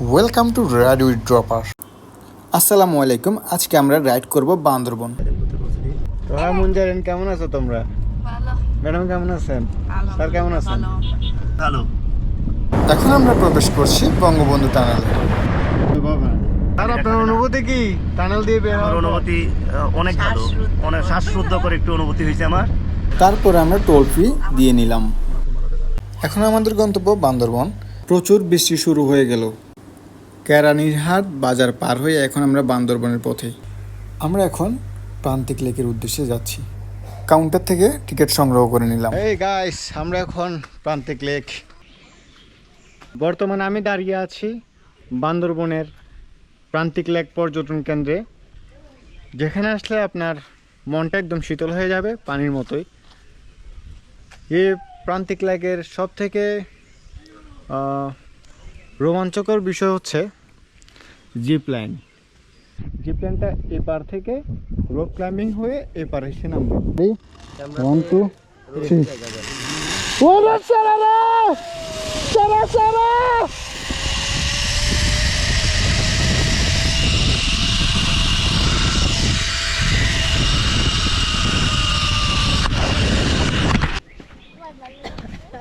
Welcome to ride with Dropper আসসালামু আলাইকুম আজকে আমরা রাইড করব বান্দরবন তোমরা মুঞ্জারেন কেমন আছো তোমরা ভালো ম্যাডাম কেমন আছেন ভালো স্যার কেমন আছেন ভালো ভালো এখন আমরা প্রবেশ করছি বঙ্গবন্ধু টানেলে আর আপনার অনুভূতি কি টানেল দিয়ে বের আমার হওয়ার অনুভূতি অনেক ভালো। অনেক শ্বাসরুদ্ধ করে একটু অনুভূতি হয়েছে আমার তারপর আমরা টোল ফি দিয়ে নিলাম এখন আমাদের গন্তব্য বান্দরবন প্রচুর বৃষ্টি শুরু হয়ে গেল কেরানীরহাট বাজার পার হয়ে এখন আমরা বান্দরবনের পথে। আমরা এখন প্রান্তিক লেকের উদ্দেশ্যে যাচ্ছি। কাউন্টার থেকে টিকিট সংগ্রহ করে নিলাম। এই গাইস আমরা এখন প্রান্তিক লেক। বর্তমানে আমি দাঁড়িয়ে আছি বান্দরবনের প্রান্তিক লেক পর্যটন কেন্দ্রে। যেখানে আসলে আপনার মনটা একদম শীতল হয়ে যাবে পানির মতোই। এই প্রান্তিক লেকের সব থেকে রোমাঞ্চকর বিষয় হচ্ছে জিপ লাইন জিপ লাইনটা এপার থেকে রোপ ক্লাইম্বিং হয়ে এপার এসে নামবে। One two three. ওরা সারা রে! সারা সারা!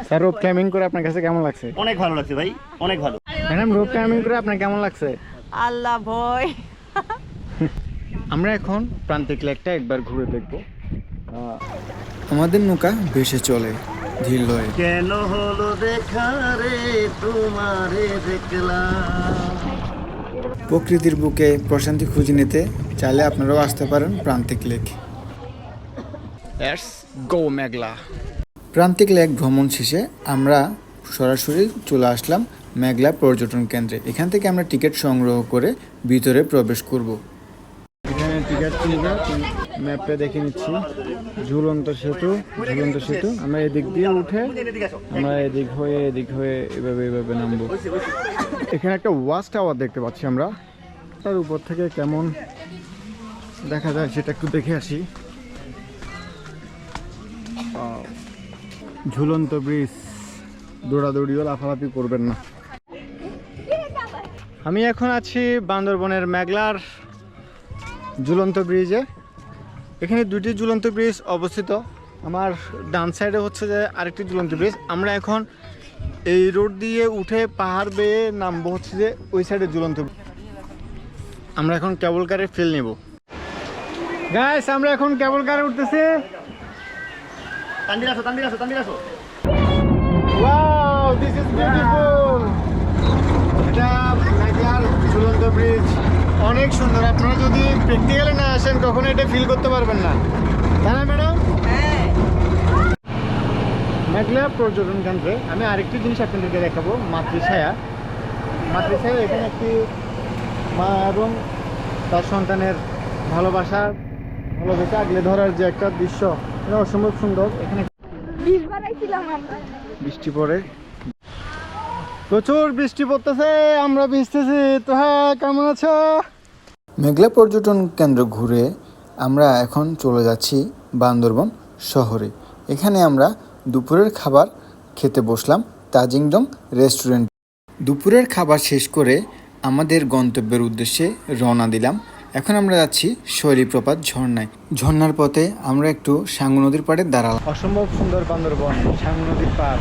স্যার রোপ ক্লাইম্বিং করে আপনার কাছে কেমন লাগছে? অনেক ভালো লাগছে ভাই অনেক ভালো। ম্যাডাম রোপ ক্লাইম্বিং করে আপনার কেমন লাগছে? আল্লাহ ভয়। আমরা এখন প্রান্তিক লেকটা একবার ঘুরে দেখব। আমাদের নৌকা ভেসে চলে ধীর লয়ে কেন হলো দেখা রে? তোমারে দেখলাম। প্রকৃতির বুকে প্রশান্তি খুঁজে নিতে চাইলে আপনারাও আসতে পারেন প্রান্তিক লেক। গো মেঘলা। প্রান্তিক লেক ভ্রমণ শেষে আমরা সরাসরি চলে আসলাম মেঘলা পর্যটন কেন্দ্রে। এখান থেকে আমরা টিকিট সংগ্রহ করে ভিতরে প্রবেশ করব। এখানে টিকিট কিনবে। ম্যাপটা দেখে নিচ্ছি। ঝুলন্ত সেতু ঝুলন্ত সেতু। আমরা এদিক দিয়ে উঠে, আমরা এদিক হয়ে এদিক হয়ে এভাবে এভাবে নামবো। এখানে একটা ওয়াচ টাওয়ার দেখতে পাচ্ছি আমরা। তার উপর থেকে কেমন দেখা যায় সেটা একটু দেখে আসি. ঝুলন্ত ব্রিজ। দৌড়াদৌড়িও লাফালাফি করবেন না। আমি এখন আছি বান্দরবনের মেঘলার ঝুলন্ত ব্রিজে। এখানে দুটি ঝুলন্ত ব্রিজ অবস্থিত। আমার ডান সাইডে হচ্ছে যে আরেকটি ঝুলন্ত ব্রিজ। আমরা এখন এই রোড দিয়ে উঠে পাহাড় বেয়ে নামবো হচ্ছে যে ওই সাইডে ঝুলন্ত আমরা এখন কেবল কারে ফিল নেব। গাইস আমরা এখন কেবল কারে উঠতেছি। আসো তানবির আসো ওয়াও দিস ইজ বিউটিফুল এটা মেঘলার ঝুলন্ত ব্রিজ অনেক সুন্দর। আপনারা যদি প্র্যাকটিক্যালে না আসেন কখনো এটা ফিল করতে পারবেন না। তাই না ম্যাডাম মেঘলা পর্যটন কেন্দ্রে আমি আরেকটি জিনিস আপনাদেরকে দেখাবো মাতৃছায়া মাতৃছায়া এখানে একটি মা এবং তার সন্তানের ভালোবাসা ভালোবেসে আগলে ধরার যে একটা দৃশ্য এটা অসম্ভব সুন্দর। এখানে বিষ বৃষ্টি পড়ে। প্রচুর বৃষ্টি পড়তেছে আমরা ভিজতেছি। তো হ্যাঁ কেমন আছো? মেঘলা পর্যটন কেন্দ্র ঘুরে আমরা এখন চলে যাচ্ছি বান্দরবন শহরে। এখানে আমরা দুপুরের খাবার খেতে বসলাম তাজিংডং রেস্টুরেন্ট। দুপুরের খাবার শেষ করে আমাদের গন্তব্যের উদ্দেশ্যে রওনা দিলাম। এখন আমরা যাচ্ছি শৈলীপ্রপাত ঝর্ণায়। ঝর্ণার পথে আমরা একটু সাঙ্গু নদীর পাড়ে দাঁড়ালাম। অসম্ভব সুন্দর বান্দরবন সাঙ্গু নদীর পাড়।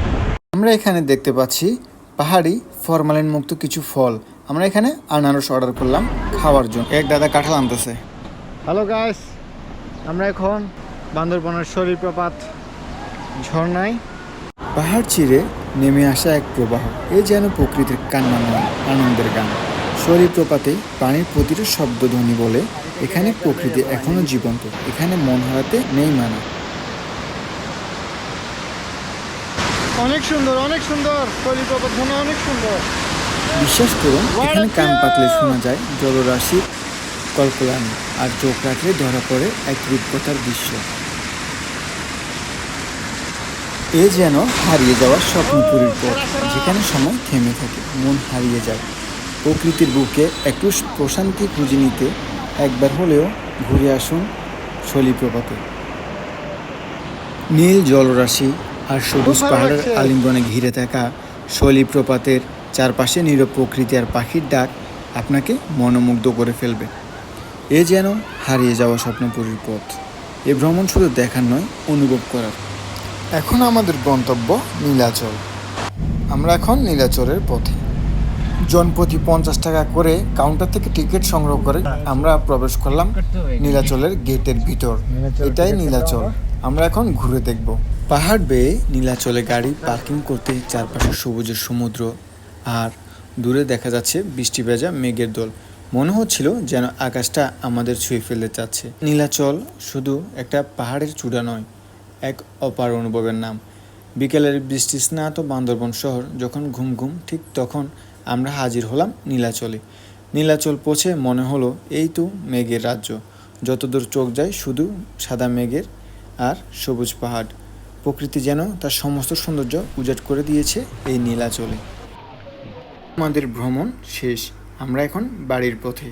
আমরা এখানে দেখতে পাচ্ছি পাহাড়ি ফরমালিন মুক্ত কিছু ফল। আমরা এখানে আনারস অর্ডার করলাম খাওয়ার জন্য। এক দাদা কাঁঠাল আনতেছে। হ্যালো গাইস আমরা এখন বান্দরবনের শরীরপ্রপাত ঝর্ণায়। পাহাড় চিরে নেমে আসা এক প্রবাহ। এ যেন প্রকৃতির কান্নাময় আনন্দের গান। শরীরপ্রপাতে পানির প্রতিটি শব্দধ্বনি বলে এখানে প্রকৃতি এখনও জীবন্ত। এখানে মন হারাতে নেই মানা। অনেক সুন্দর অনেক সুন্দর। অনেক সুন্দর। বিশ্বাস করুন এখানে কান পাতলে শোনা যায় জলরাশির কল্পলানি আর চোখ রাখলে ধরা পড়ে এক রূপকথার দৃশ্য। এ যেন হারিয়ে যাওয়ার স্বপ্নপুরীর পথ যেখানে সময় থেমে থাকে মন হারিয়ে যায়। প্রকৃতির বুকে একটু প্রশান্তি খুঁজে নিতে একবার হলেও ঘুরে আসুন শৈলীপ্রপাতে নীল জলরাশি আর সবুজ পাহাড়ের। আলিঙ্গনে ঘিরে থাকা শৈলীপ্রপাতের চারপাশে নীরব প্রকৃতি আর পাখির ডাক আপনাকে মনোমুগ্ধ করে ফেলবে। এ যেন হারিয়ে যাওয়া স্বপ্নপুরীর পথ। এ ভ্রমণ শুধু দেখার নয় অনুভব করার। এখন আমাদের গন্তব্য নীলাচল। আমরা এখন নীলাচলের পথে। জনপ্রতি পঞ্চাশ টাকা করে কাউন্টার থেকে টিকিট সংগ্রহ করে আমরা প্রবেশ করলাম নীলাচলের গেটের ভিতর। এটাই নীলাচল। আমরা এখন ঘুরে দেখব। পাহাড় বেয়ে নীলাচলে গাড়ি পার্কিং করতে চারপাশে সবুজের সমুদ্র আর দূরে দেখা যাচ্ছে বৃষ্টি ভেজা মেঘের দল। মনে হচ্ছিল যেন আকাশটা আমাদের ছুঁয়ে ফেলতে চাচ্ছে। নীলাচল শুধু একটা পাহাড়ের চূড়া নয়, এক অপার অনুভবের নাম। বিকেলের বৃষ্টি স্নাত বান্দরবন শহর যখন ঘুম ঘুম, ঠিক তখন আমরা হাজির হলাম নীলাচলে। নীলাচল পৌঁছে মনে হলো এই তো মেঘের রাজ্য। যতদূর চোখ যায় শুধু সাদা মেঘের আর সবুজ পাহাড়। প্রকৃতি যেন তার সমস্ত সৌন্দর্য উজাট করে দিয়েছে এই নীলাচলে। আমাদের ভ্রমণ শেষ। আমরা এখন বাড়ির পথে।